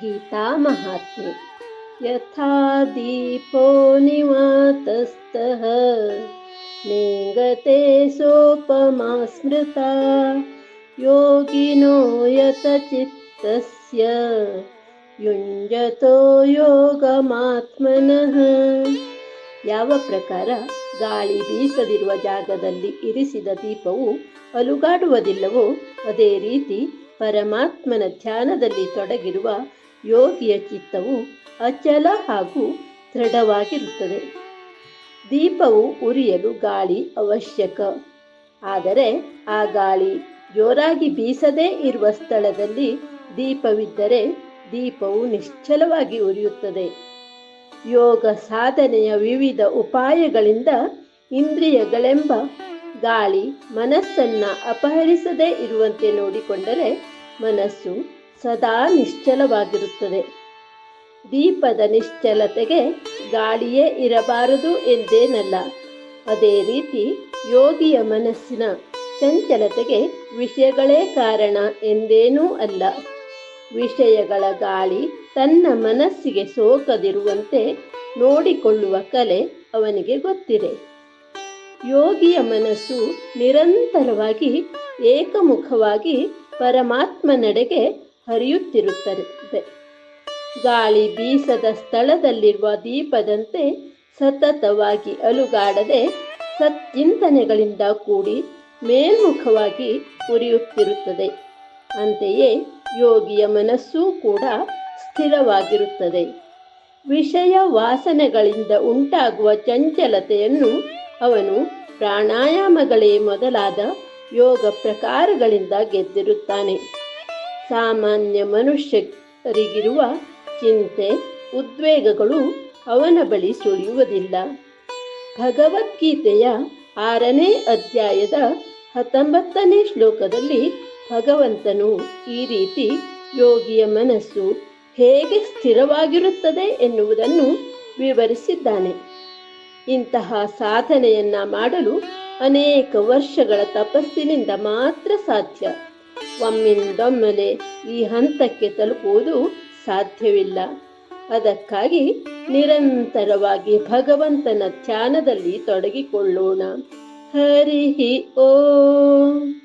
ಗೀತಾ ಮಹಾತ್ಮೆ. ಯಥಾ ದೀಪೋ ನಿವಾತಸ್ತಃ ನೇಂಗತೆ ಸೋಪಮಾ ಸ್ಮೃತ ಯೋಗಿನೋ ಯತಚಿತ್ತಸ್ಯ ಯುಂಜತೋ ಯೋಗಮಾತ್ಮನಃ. ಯಾವ ಪ್ರಕಾರ ಗಾಳಿ ಬೀಸದಿರುವ ಜಾಗದಲ್ಲಿ ಇರಿಸಿದ ದೀಪವು ಅಲುಗಾಡುವುದಿಲ್ಲವೋ, ಅದೇ ರೀತಿ ಪರಮಾತ್ಮನ ಧ್ಯಾನದಲ್ಲಿ ತೊಡಗಿರುವ ಯೋಗಿಯ ಚಿತ್ತವು ಅಚಲ ಹಾಗೂ ದೃಢವಾಗಿರುತ್ತದೆ. ದೀಪವು ಉರಿಯಲು ಗಾಳಿ ಅವಶ್ಯಕ. ಆದರೆ ಆ ಗಾಳಿ ಜೋರಾಗಿ ಬೀಸದೇ ಇರುವ ಸ್ಥಳದಲ್ಲಿ ದೀಪವಿದ್ದರೆ ದೀಪವು ನಿಶ್ಚಲವಾಗಿ ಉರಿಯುತ್ತದೆ. ಯೋಗ ಸಾಧನೆಯ ವಿವಿಧ ಉಪಾಯಗಳಿಂದ ಇಂದ್ರಿಯಗಳೆಂಬ ಗಾಳಿ ಮನಸ್ಸನ್ನ ಅಪಹರಿಸದೇ ಇರುವಂತೆ ನೋಡಿಕೊಂಡರೆ ಮನಸ್ಸು ಸದಾ ನಿಶ್ಚಲವಾಗಿರುತ್ತದೆ. ದೀಪದ ನಿಶ್ಚಲತೆಗೆ ಗಾಳಿಯೇ ಇರಬಾರದು ಎಂದೇನಲ್ಲ. ಅದೇ ರೀತಿ ಯೋಗಿಯ ಮನಸ್ಸಿನ ಚಂಚಲತೆಗೆ ವಿಷಯಗಳೇ ಕಾರಣ ಎಂದೇನೂ ಅಲ್ಲ. ವಿಷಯಗಳ ಗಾಳಿ ತನ್ನ ಮನಸ್ಸಿಗೆ ಸೋಕದಿರುವಂತೆ ನೋಡಿಕೊಳ್ಳುವ ಕಲೆ ಅವನಿಗೆ ಗೊತ್ತಿದೆ. ಯೋಗಿಯ ಮನಸ್ಸು ನಿರಂತರವಾಗಿ, ಏಕಮುಖವಾಗಿ ಪರಮಾತ್ಮನೆಡೆಗೆ ಹರಿಯುತ್ತಿರುತ್ತದೆ. ಗಾಳಿ ಬೀಸದ ಸ್ಥಳದಲ್ಲಿರುವ ದೀಪದಂತೆ ಸತತವಾಗಿ ಅಲುಗಾಡದೆ ಸತ್ಚಿಂತನೆಗಳಿಂದ ಕೂಡಿ ಮೇಲ್ಮುಖವಾಗಿ ಉರಿಯುತ್ತಿರುತ್ತದೆ. ಅಂತೆಯೇ ಯೋಗಿಯ ಮನಸ್ಸೂ ಕೂಡ ಸ್ಥಿರವಾಗಿರುತ್ತದೆ. ವಿಷಯ ವಾಸನೆಗಳಿಂದ ಉಂಟಾಗುವ ಚಂಚಲತೆಯನ್ನು ಅವನು ಪ್ರಾಣಾಯಾಮಗಳೇ ಮೊದಲಾದ ಯೋಗ ಪ್ರಕಾರಗಳಿಂದ ಗೆದ್ದಿರುತ್ತಾನೆ. ಸಾಮಾನ್ಯ ಮನುಷ್ಯರಿಗಿರುವ ಚಿಂತೆ, ಉದ್ವೇಗಗಳು ಅವನ ಬಳಿ ಸುಳಿಯುವುದಿಲ್ಲ. ಭಗವದ್ಗೀತೆಯ ಆರನೇ ಅಧ್ಯಾಯದ ಹತ್ತೊಂಬತ್ತನೇ ಶ್ಲೋಕದಲ್ಲಿ ಭಗವಂತನು ಈ ರೀತಿ ಯೋಗಿಯ ಮನಸ್ಸು ಹೇಗೆ ಸ್ಥಿರವಾಗಿರುತ್ತದೆ ಎನ್ನುವುದನ್ನು ವಿವರಿಸಿದ್ದಾನೆ. ಇಂತಹ ಸಾಧನೆಯನ್ನ ಮಾಡಲು ಅನೇಕ ವರ್ಷಗಳ ತಪಸ್ಸಿನಿಂದ ಮಾತ್ರ ಸಾಧ್ಯ. ಒಮ್ಮಿಂದೊಮ್ಮೆಲೆ ಈ ಹಂತಕ್ಕೆ ತಲುಪುವುದು ಸಾಧ್ಯವಿಲ್ಲ. ಅದಕ್ಕಾಗಿ ನಿರಂತರವಾಗಿ ಭಗವಂತನ ಧ್ಯಾನದಲ್ಲಿ ತೊಡಗಿಕೊಳ್ಳೋಣ. ಹರಿ ಓಂ.